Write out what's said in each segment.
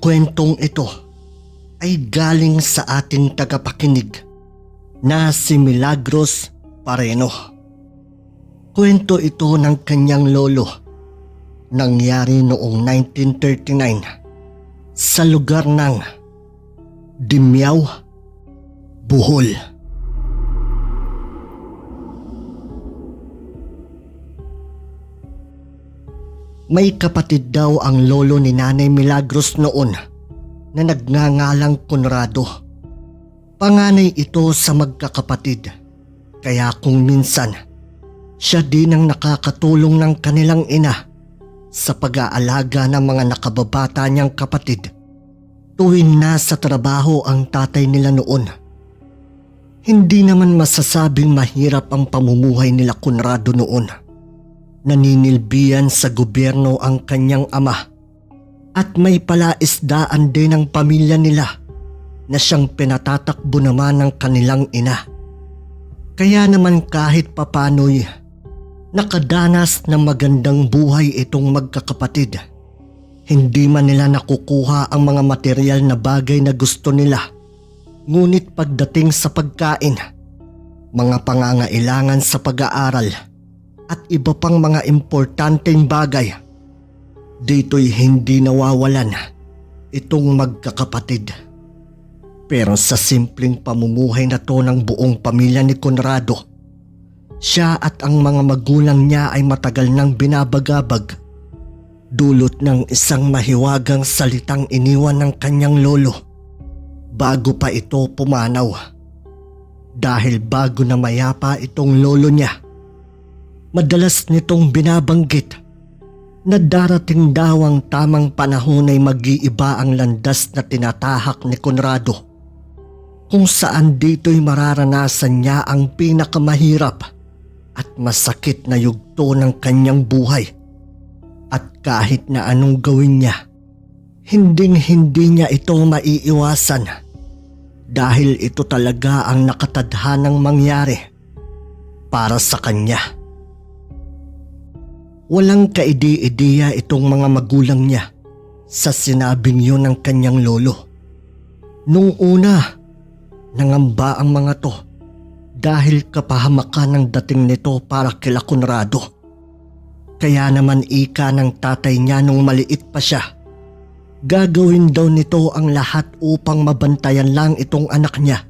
Kwentong ito ay galing sa ating tagapakinig na si Milagros Pareno. Kwento ito ng kanyang lolo. Nangyari noong 1939 sa lugar ng Dimyaw, Buhol. May kapatid daw ang lolo ni Nanay Milagros noon na nagngangalang Conrado. Panganay ito sa magkakapatid. Kaya kung minsan, siya din ang nakakatulong ng kanilang ina sa pag-aalaga ng mga nakababata niyang kapatid. Tuwing nasa trabaho ang tatay nila noon. Hindi naman masasabing mahirap ang pamumuhay nila Conrado noon. Naninilbiyan sa gobyerno ang kanyang ama at may palaisdaan din ang pamilya nila na siyang pinatatakbo naman ng kanilang ina. Kaya naman kahit papano'y nakadanas ng magandang buhay itong magkakapatid. Hindi man nila nakukuha ang mga material na bagay na gusto nila. Ngunit pagdating sa pagkain, mga pangangailangan sa pag-aaral at iba pang mga importanteng bagay, dito'y hindi nawawalan itong magkakapatid. Pero sa simpleng pamumuhay na to ng buong pamilya ni Conrado, siya at ang mga magulang niya ay matagal nang binabagabag. Dulot ng isang mahiwagang salitang iniwan ng kanyang lolo bago pa ito pumanaw. Dahil bago na mayapa itong lolo niya, madalas nitong binabanggit na darating daw ang tamang panahon ay mag-iiba ang landas na tinatahak ni Conrado kung saan dito'y mararanasan niya ang pinakamahirap at masakit na yugto ng kanyang buhay. At kahit na anong gawin niya, hinding hindi niya ito maiiwasan dahil ito talaga ang nakatadhanang mangyari para sa kanya. Walang kaidi-ideya itong mga magulang niya sa sinabing yun ng kanyang lolo. Nung una, nangamba ang mga to dahil kapahamakan ng dating nito para kila Conrado. Kaya naman ika ng tatay niya nung maliit pa siya. Gagawin daw nito ang lahat upang mabantayan lang itong anak niya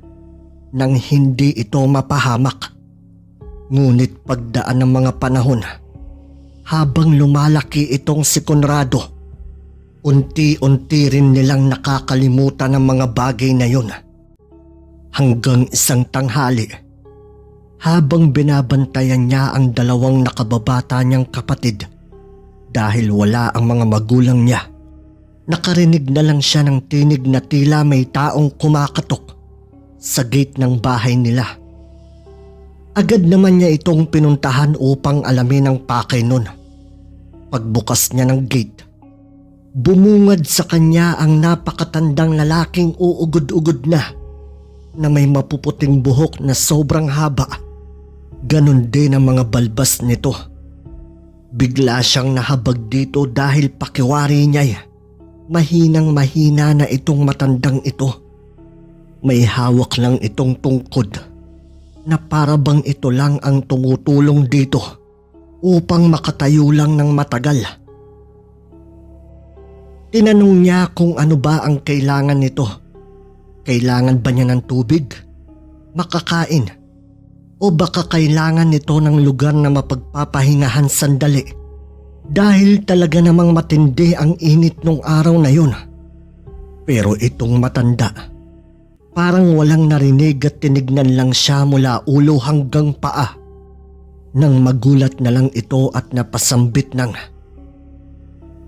nang hindi ito mapahamak. Ngunit pagdaan ng mga panahon, habang lumalaki itong si Conrado, unti-unti rin nilang nakakalimutan ang mga bagay na yun. Hanggang isang tanghali, habang binabantayan niya ang dalawang nakababata niyang kapatid dahil wala ang mga magulang niya. Nakarinig na lang siya ng tinig na tila may taong kumakatok sa gate ng bahay nila. Agad naman niya itong pinuntahan upang alamin ang pakay nun. Pagbukas niya ng gate, bumungad sa kanya ang napakatandang lalaking uugod-ugod na na may mapuputing buhok na sobrang haba. Ganon din ang mga balbas nito. Bigla siyang nahabag dito dahil pakiwari niya. Mahinang mahina na itong matandang ito. May hawak lang itong tungkod na para bang ito lang ang tumutulong dito upang makatayo lang ng matagal. Tinanong niya kung ano ba ang kailangan nito. Kailangan ba niya ng tubig? Makakain? O baka kailangan nito ng lugar na mapagpapahingahan sandali? Dahil talaga namang matindi ang init nung araw na yun. Pero itong matanda, parang walang narinig at tinignan lang siya mula ulo hanggang paa. Nang magulat na lang ito at napasambit ng,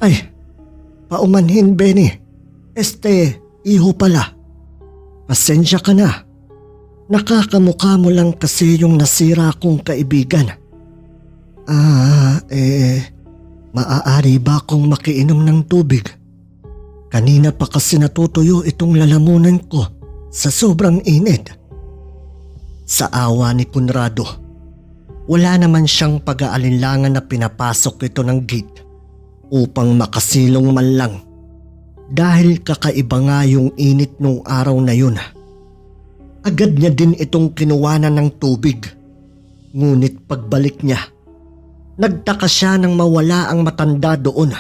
Ay, paumanhin Benny. Este, iho pala. Pasensya ka na. Nakakamukha mo lang kasi yung nasira kong kaibigan. Ah, eh, maaari ba akong makiinom ng tubig? Kanina pa kasi natutuyo itong lalamunan ko sa sobrang init. Sa awa ni Conrado, wala naman siyang pag-aalinlangan na pinapasok ito ng gate upang makasilong man lang Dahil kakaiba nga yung init nung araw na yun. Agad niya din itong kinuwanan ng tubig. Ngunit pagbalik niya, nagtaka siya nang mawala ang matanda doon.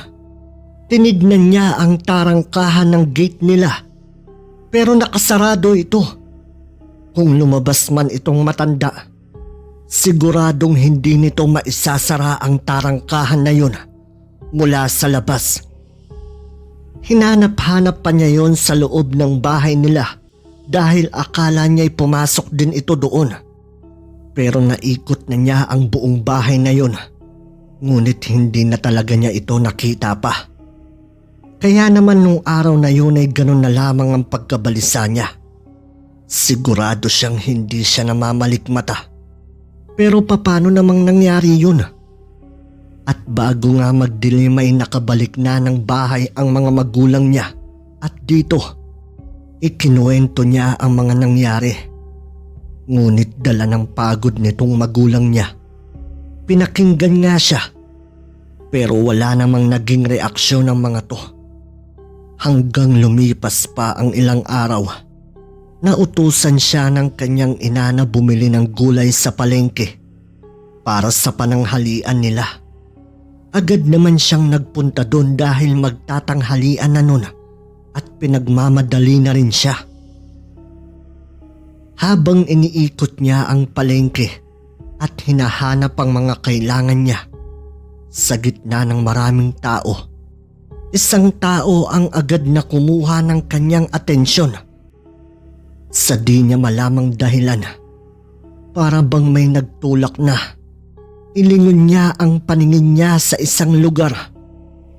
Tinignan niya ang tarangkahan ng gate nila. Pero nakasarado ito. Kung lumabas man itong matanda, siguradong hindi nito maisasara ang tarangkahan na yun mula sa labas. Hinanap-hanap pa niya yon sa loob ng bahay nila dahil akala niya'y pumasok din ito doon. Pero naikot na niya ang buong bahay na yon. Ngunit hindi na talaga niya ito nakita pa. Kaya naman nung araw na yun ay ganun na lamang ang pagkabalisa niya. Sigurado siyang hindi siya namamalikmata. Pero papano namang nangyari yun? At bago nga magdilim ay nakabalik na ng bahay ang mga magulang niya. At dito, ikinuwento niya ang mga nangyari. Ngunit dala ng pagod nitong magulang niya. Pinakinggan nga siya. Pero wala namang naging reaksyon ng mga to. Hanggang lumipas pa ang ilang araw. Nautusan siya ng kanyang ina na bumili ng gulay sa palengke para sa pananghalian nila. Agad naman siyang nagpunta doon dahil magtatanghalian na nun at pinagmamadali na rin siya. Habang iniikot niya ang palengke at hinahanap ang mga kailangan niya sa gitna ng maraming tao, isang tao ang agad na kumuha ng kanyang atensyon. Sa di niya malamang dahilan, para bang may nagtulak na Ilingon niya ang paningin niya sa isang lugar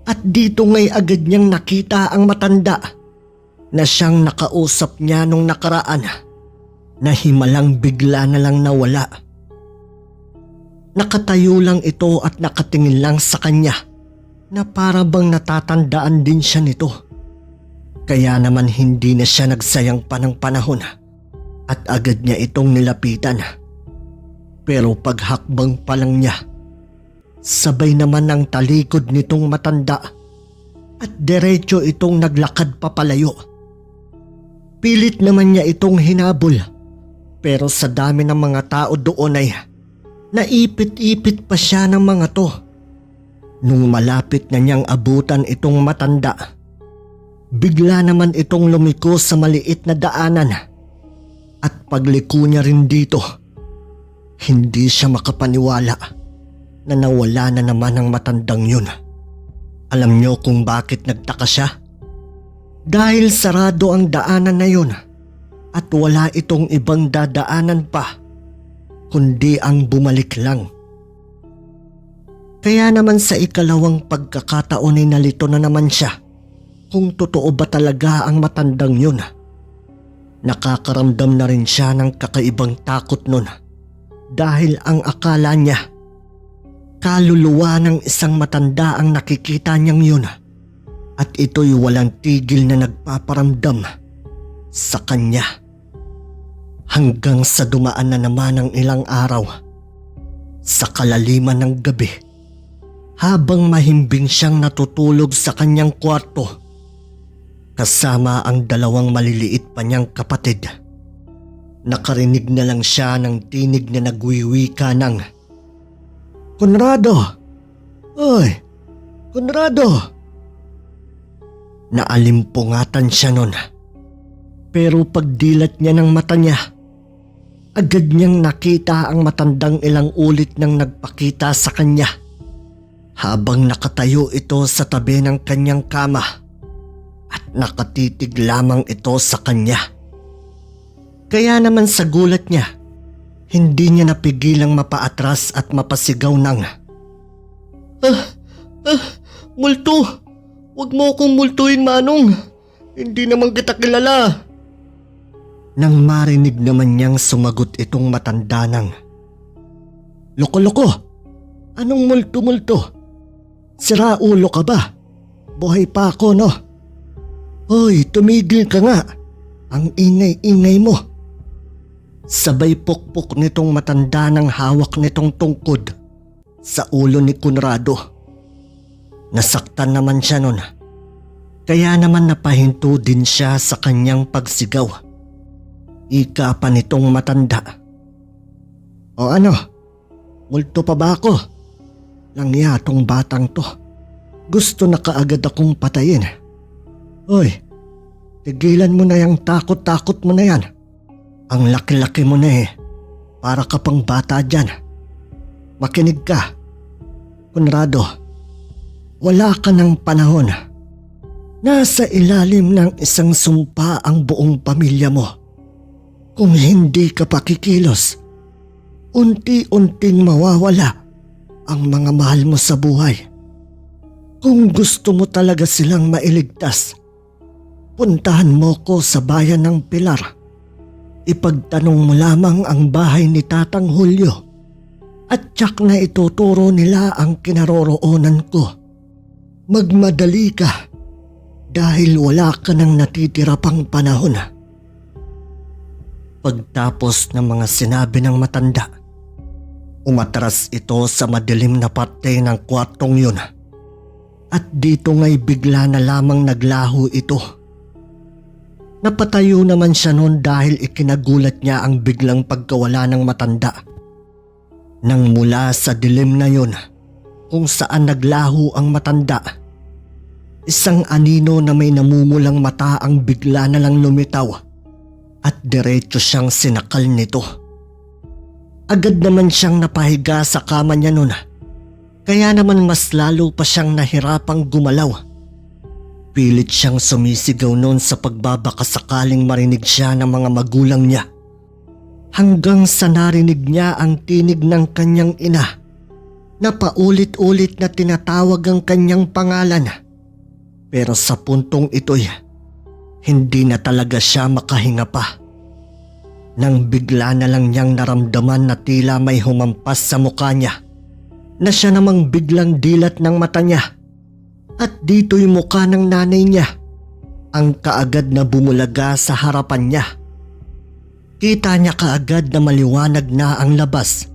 at dito ngay agad niyang nakita ang matanda na siyang nakausap niya nung nakaraan na himalang bigla na lang nawala. Nakatayo lang ito at nakatingin lang sa kanya na para bang natatandaan din siya nito. Kaya naman hindi na siya nagsayang pa ng panahon at agad niya itong nilapitan. Pero paghakbang pa lang niya, sabay naman ang talikod nitong matanda at diretso itong naglakad papalayo. Pilit naman niya itong hinabol pero sa dami ng mga tao doon ay naipit-ipit pa siya ng mga to. Nung malapit na niyang abutan itong matanda, bigla naman itong lumiko sa maliit na daanan at pagliko niya rin dito hindi siya makapaniwala na nawala na naman ang matandang yun. Alam niyo kung bakit nagtaka siya? Dahil sarado ang daanan na yun at wala itong ibang dadaanan pa kundi ang bumalik lang. Kaya naman sa ikalawang pagkakataon ay nalito na naman siya kung totoo ba talaga ang matandang yun. Nakakaramdam na rin siya ng kakaibang takot nun dahil ang akala niya kaluluwa ng isang matanda ang nakikita niyang yun at ito'y walang tigil na nagpaparamdam sa kanya. Hanggang sa dumaan na naman ang ilang araw sa kalaliman ng gabi habang mahimbing siyang natutulog sa kanyang kwarto kasama ang dalawang maliliit pa niyang kapatid. Nakarinig na lang siya ng tinig na nagwiwika ng Conrado! Oy! Conrado! Naalimpungatan siya nun. Pero pagdilat niya ng mata niya, agad niyang nakita ang matandang ilang ulit nang nagpakita sa kanya. Habang nakatayo ito sa tabi ng kanyang kama nakatitig lamang ito sa kanya. Kaya naman sa gulat niya, hindi niya napigilang mapaatras at mapasigaw ng Ah, ah, multo! Huwag mo akong multuin, Manong! Hindi naman kita kilala! Nang marinig naman niyang sumagot itong matanda ng Loko-loko! Anong multo-multo? Sira ulo ka ba? Buhay pa ako, no? Hoy, tumigil ka nga! Ang ingay-ingay mo! Sabay pukpok nitong matanda ng hawak nitong tungkod sa ulo ni Conrado. Nasaktan naman siya nun. Kaya naman napahinto din siya sa kanyang pagsigaw. Ika pa nitong matanda. O ano? Multo pa ba ako? Langya tong batang to. Gusto na kaagad akong patayin. Hoy, tigilan mo na yung takot-takot mo na yan. Ang laki-laki mo na eh. Para ka pang bata dyan. Makinig ka. Conrado, wala ka ng panahon. Nasa ilalim ng isang sumpa ang buong pamilya mo. Kung hindi ka pakikilos, unti-unting mawawala ang mga mahal mo sa buhay. Kung gusto mo talaga silang mailigtas, puntahan mo ko sa bayan ng Pilar. Ipagtanong mo lamang ang bahay ni Tatang Julio at tsak na ituturo nila ang kinaroroonan ko. Magmadali ka dahil wala ka nang natitira pang panahon. Pagtapos ng mga sinabi ng matanda, umatras ito sa madilim na parte ng kwartong yun. At dito nga'y bigla na lamang naglaho ito. Napatayo naman siya noon dahil ikinagulat niya ang biglang pagkawala ng matanda. Nang mula sa dilim na yun, kung saan naglaho ang matanda, isang anino na may namumulang mata ang bigla na lang lumitaw at diretso siyang sinakal nito. Agad naman siyang napahiga sa kama niya noon. Kaya naman mas lalo pa siyang nahirapang gumalaw. Pilit siyang sumisigaw noon sa pagbabaka sakaling marinig siya ng mga magulang niya. Hanggang sa narinig niya ang tinig ng kanyang ina na paulit-ulit na tinatawag ang kanyang pangalan. Pero sa puntong ito'y hindi na talaga siya makahinga pa. Nang bigla na lang niyang naramdaman na tila may humampas sa mukha niya na siya namang biglang dilat ng mata niya. At dito'y mukha ng nanay niya ang kaagad na bumulaga sa harapan niya. Kita niya kaagad na maliwanag na ang labas.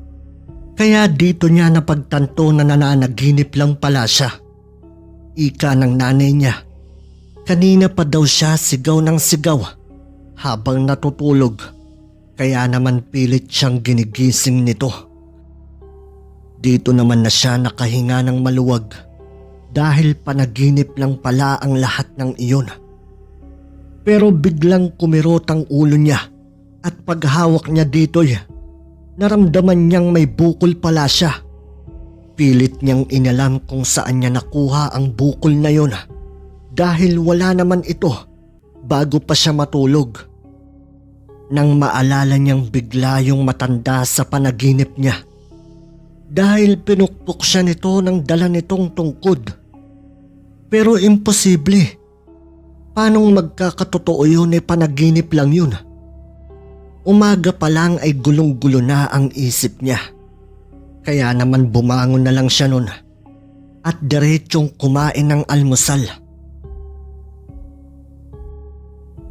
Kaya dito niya napagtanto na nananaginip lang pala siya. Ika ng nanay niya. Kanina pa daw siya sigaw ng sigaw habang natutulog. Kaya naman pilit siyang ginigising nito. Dito naman na siya nakahinga ng maluwag dahil panaginip lang pala ang lahat ng iyon. Pero biglang kumirot ang ulo niya at paghawak niya dito'y naramdaman niyang may bukol pala siya. Pilit niyang inalam kung saan niya nakuha ang bukol na yon dahil wala naman ito bago pa siya matulog. Nang maalala niyang bigla yung matanda sa panaginip niya dahil pinukpok siya nito ng dala nitong tungkod. Pero imposible. Paanong magkakatotoo yun eh panaginip lang yun? Umaga pa lang ay gulong-gulo na ang isip niya. Kaya naman bumangon na lang siya nun at diretsyong kumain ng almusal.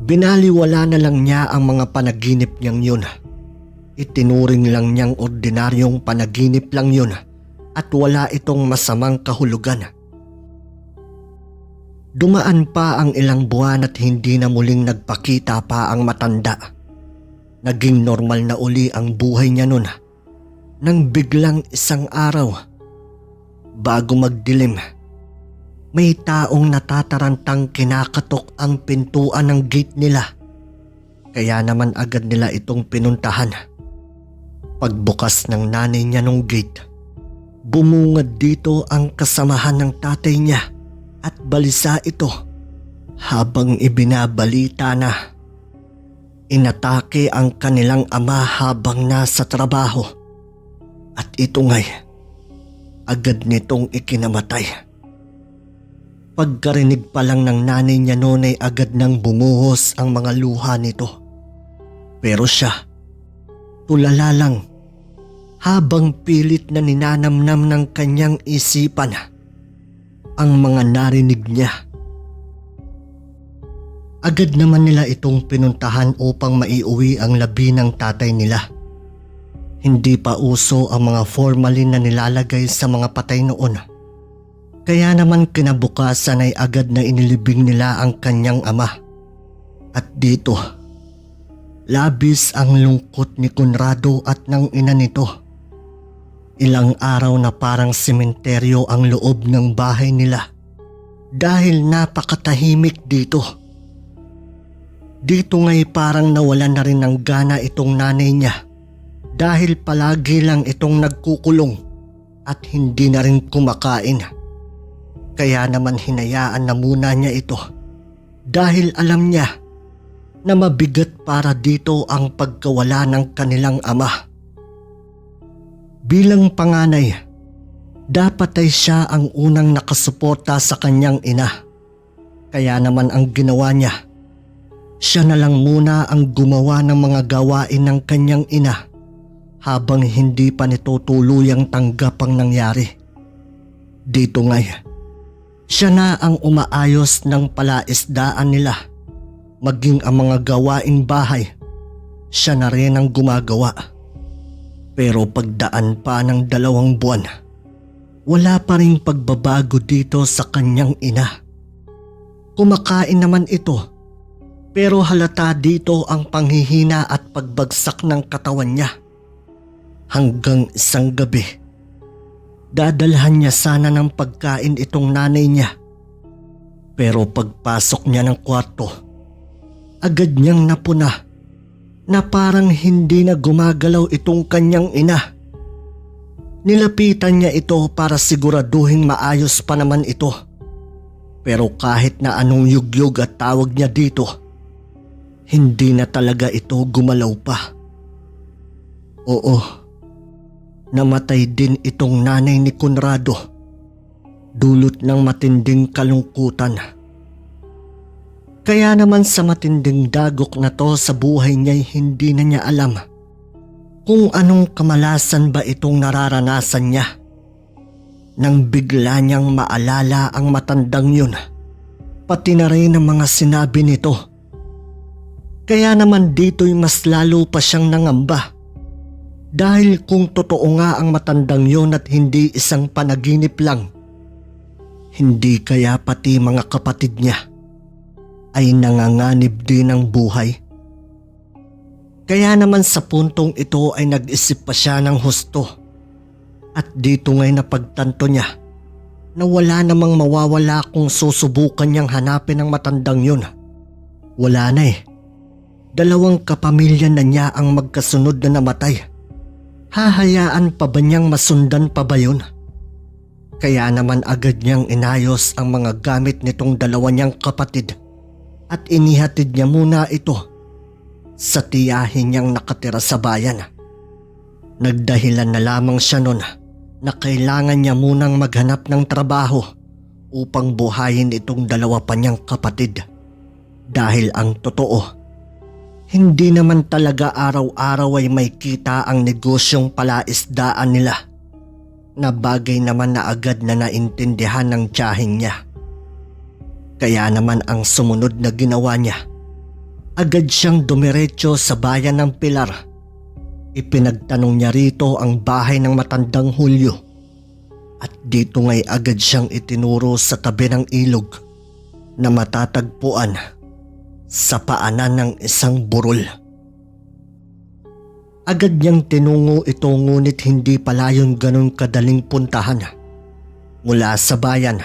Binaliwala na lang niya ang mga panaginip niyang yun. Itinuring lang niyang ordinaryong panaginip lang yun at wala itong masamang kahulugan. Dumaan pa ang ilang buwan at hindi na muling nagpakita pa ang matanda. Naging normal na uli ang buhay niya nun. Nang biglang isang araw, bago magdilim, may taong natatarantang kinakatok ang pintuan ng gate nila. Kaya naman agad nila itong pinuntahan. Pagbukas ng nanay niya ng gate, bumungad dito ang kasamahan ng tatay niya at balisa ito habang ibinabalita na inatake ang kanilang ama habang nasa trabaho at ito ngay agad nitong ikinamatay. Pagkarinig pa lang ng nanay niya noon ay agad nang bumuhos ang mga luha nito. Pero siya, tulala lang habang pilit na ninanamnam ng kanyang isipan ang mga narinig niya. Agad naman nila itong pinuntahan upang maiuwi ang labi ng tatay nila. Hindi pa uso ang mga formalin na nilalagay sa mga patay noon. Kaya naman kinabukasan ay agad na inilibing nila ang kanyang ama. At dito, labis ang lungkot ni Conrado at ng ina nito. Ilang araw na parang sementeryo ang loob ng bahay nila dahil napakatahimik dito. Dito ngay parang nawalan na rin ng gana itong nanay niya dahil palagi lang itong nagkukulong at hindi na rin kumakain. Kaya naman hinayaan na muna niya ito dahil alam niya na mabigat para dito ang pagkawala ng kanilang ama. Bilang panganay, dapat ay siya ang unang nakasuporta sa kanyang ina. Kaya naman ang ginawa niya, siya na lang muna ang gumawa ng mga gawain ng kanyang ina habang hindi pa nito tuluyang tanggap ang nangyari. Dito ngay, siya na ang umaayos ng palaisdaan nila. Maging ang mga gawaing bahay, siya na rin ang gumagawa. Pero pagdaan pa ng dalawang buwan, wala pa rin pagbabago dito sa kanyang ina. Kumakain naman ito, pero halata dito ang panghihina at pagbagsak ng katawan niya. Hanggang isang gabi, dadalhan niya sana ng pagkain itong nanay niya. Pero pagpasok niya ng kwarto, agad niyang napuna na parang hindi na gumagalaw itong kanyang ina. Nilapitan niya ito para siguraduhin maayos pa naman ito. Pero kahit na anong yugyug at tawag niya dito, hindi na talaga ito gumalaw pa. Oo, namatay din itong nanay ni Conrado. Dulot ng matinding kalungkutan. Kaya naman sa matinding dagok na to sa buhay niya'y hindi na niya alam kung anong kamalasan ba itong nararanasan niya. Nang bigla niyang maalala ang matandang yun, pati na rin ang mga sinabi nito. Kaya naman dito'y mas lalo pa siyang nangamba. Dahil kung totoo nga ang matandang yun at hindi isang panaginip lang, hindi kaya pati mga kapatid niya ay nanganganib din ng buhay. Kaya naman sa puntong ito ay nag-isip pa siya ng husto. At dito ngay napagtanto niya na wala namang mawawala kung susubukan niyang hanapin ang matandang yun. Wala na eh. Dalawang kapamilya na niya ang magkasunod na namatay. Hahayaan pa ba niyang masundan pa ba yun? Kaya naman agad niyang inayos ang mga gamit nitong dalawa niyang kapatid at inihatid niya muna ito sa tiyahin niyang nakatira sa bayan. Nagdahilan na lamang siya nun na kailangan niya munang maghanap ng trabaho upang buhayin itong dalawa pa niyang kapatid. Dahil ang totoo, hindi naman talaga araw-araw ay may kita ang negosyong palaisdaan nila na bagay naman na agad na naintindihan ng tiyahing niya. Kaya naman ang sumunod na ginawa niya, agad siyang dumiretso sa bayan ng Pilar. Ipinagtanong niya rito ang bahay ng matandang Hulyo. At dito ngay agad siyang itinuro sa tabi ng ilog na matatagpuan sa paanan ng isang burol. Agad niyang tinungo ito ngunit hindi pala yun ganun kadaling puntahan. Mula sa bayan,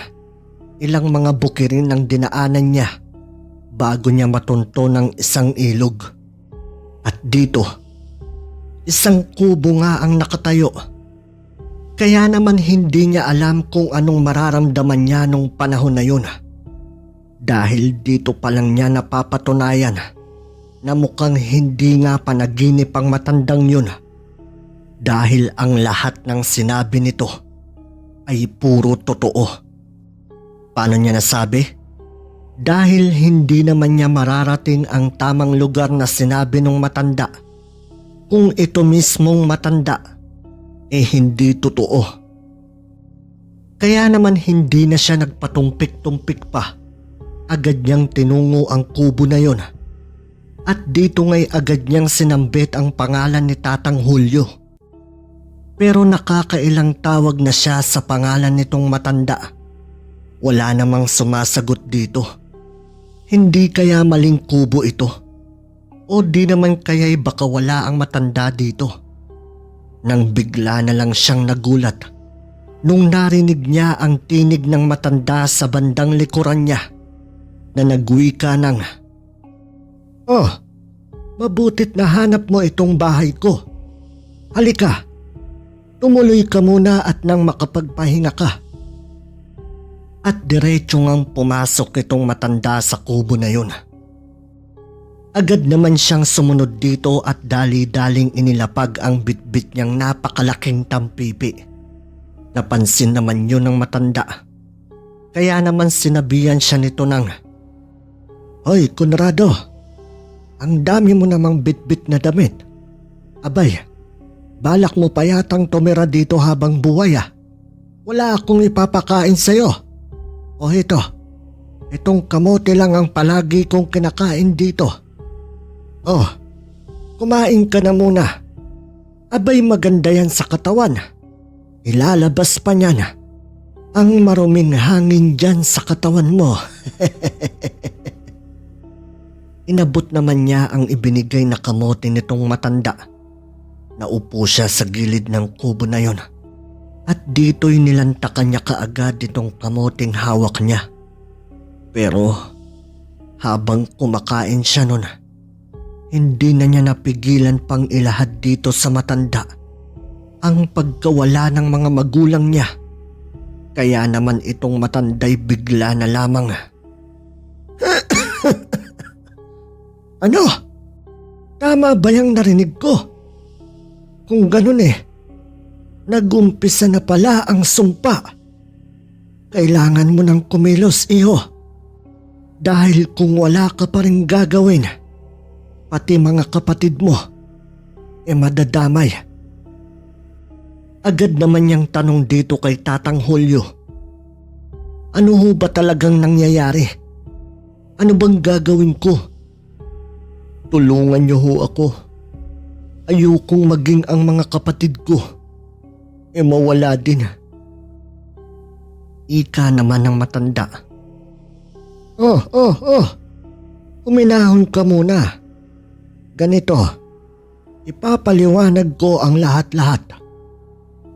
ilang mga bukirin ang dinaanan niya bago niya matunto ng isang ilog. At dito, isang kubo nga ang nakatayo. Kaya naman hindi niya alam kung anong mararamdaman niya nung panahon na yun. Dahil dito pa lang niya napapatunayan na mukhang hindi nga panaginip ang matandang yun. Dahil ang lahat ng sinabi nito ay puro totoo. Paano niya nasabi? Dahil hindi naman niya mararating ang tamang lugar na sinabi ng matanda. Kung ito mismong matanda, eh hindi totoo. Kaya naman hindi na siya nagpatumpik-tumpik pa. Agad niyang tinungo ang kubo na yon. At dito ngay agad niyang sinambit ang pangalan ni Tatang Hulyo. Pero nakakailang tawag na siya sa pangalan nitong matanda Wala namang sumasagot dito. Hindi kaya maling kubo ito? O di naman kaya'y baka wala ang matanda dito? Nang bigla na lang siyang nagulat nung narinig niya ang tinig ng matanda sa bandang likuran niya na nagwika ng Oh, mabutit na hanap mo itong bahay ko. Halika, tumuloy ka muna at nang makapagpahinga ka. At diretso ngang pumasok itong matanda sa kubo na yun. Agad naman siyang sumunod dito at dali-daling inilapag ang bitbit niyang napakalaking tampipi. Napansin naman yun ng matanda. Kaya naman sinabihan siya nito ng, Hoy, Conrado, ang dami mo namang bitbit na damit. Abay, balak mo pa yatang tumira dito habang buhay ah. Wala akong ipapakain sa'yo. O ito, itong kamote lang ang palagi kong kinakain dito. Oh, kumain ka na muna. Abay maganda yan sa katawan. Ilalabas pa niyan ang maruming hangin dyan sa katawan mo. Inabot naman niya ang ibinigay na kamote nitong matanda. Naupo siya sa gilid ng kubo na yon. At dito'y nilantakan niya kaagad itong kamoteng hawak niya. Pero habang kumakain siya nun, hindi na niya napigilan pang ilahad dito sa matanda ang pagkawala ng mga magulang niya. Kaya naman itong matanday bigla na lamang. ano? Tama ba yung narinig ko? Kung ganun eh, nagumpisa na pala ang sumpa. Kailangan mo ng kumilos, iho. Dahil kung wala ka pa rin gagawin, pati mga kapatid mo, e madadamay. Agad naman niyang tanong dito kay Tatang Julio. Ano ho ba talagang nangyayari? Ano bang gagawin ko? Tulungan niyo ho ako. Ayokong maging ang mga kapatid ko. E mawala din. Ika naman ng matanda. Oh, oh, oh. Uminahon ka muna. Ganito. Ipapaliwanag ko ang lahat-lahat.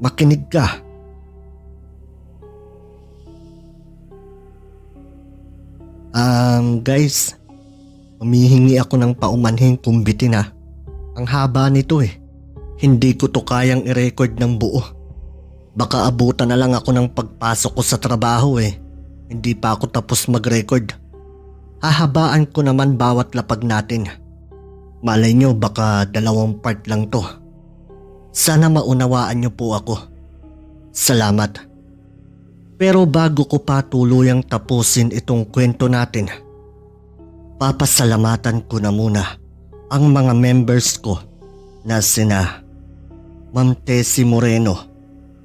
Makinig ka. Um, guys, humihingi ako ng paumanhing kumbitin ah. Ang haba nito eh. Hindi ko to kayang i-record ng buo. Baka abutan na lang ako ng pagpasok ko sa trabaho eh. Hindi pa ako tapos mag-record. Hahabaan ko naman bawat lapag natin. Malay nyo baka dalawang part lang to. Sana maunawaan niyo po ako. Salamat. Pero bago ko pa tuluyang tapusin itong kwento natin, papasalamatan ko na muna ang mga members ko na sina Ma'am Tessie Moreno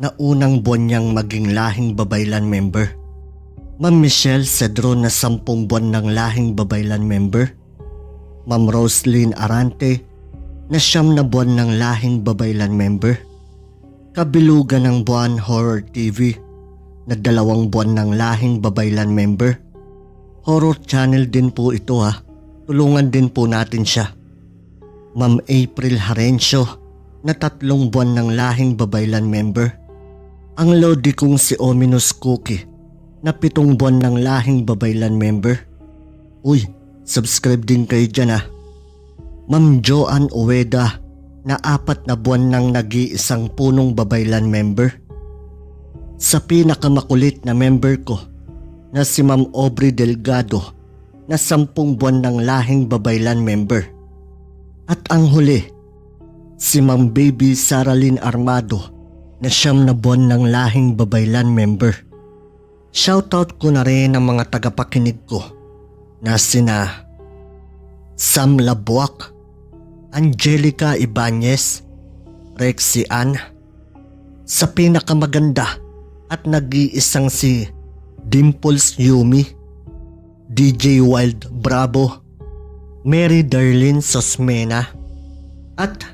na unang buwan niyang maging lahing babaylan member. Ma'am Michelle Cedron na sampung buwan ng lahing babaylan member. Ma'am Roslyn Arante na siyam na buwan ng lahing babaylan member. Kabilugan ng buwan Horror TV na dalawang buwan ng lahing babaylan member. Horror channel din po ito ha. Tulungan din po natin siya. Ma'am April Harencio na tatlong buwan ng lahing babaylan member. Ang lodi kong si Ominous Cookie na pitong buwan ng lahing babaylan member. Uy, subscribe din kayo dyan ah. Ma'am Joanne Uweda na apat na buwan nang nag-iisang punong babaylan member. Sa pinakamakulit na member ko na si Ma'am Aubrey Delgado na sampung buwan ng lahing babaylan member. At ang huli, si Ma'am Baby Saralyn Armado na siyam na buwan ng lahing babaylan member. Shoutout ko na rin ang mga tagapakinig ko na sina Sam Labuak, Angelica Ibanez, Rexy Ann, sa pinakamaganda at nag-iisang si Dimples Yumi, DJ Wild Bravo, Mary Darlene Sosmena, at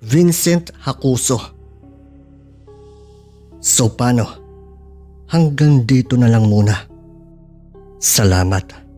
Vincent Hakuso. So paano? Hanggang dito na lang muna. Salamat.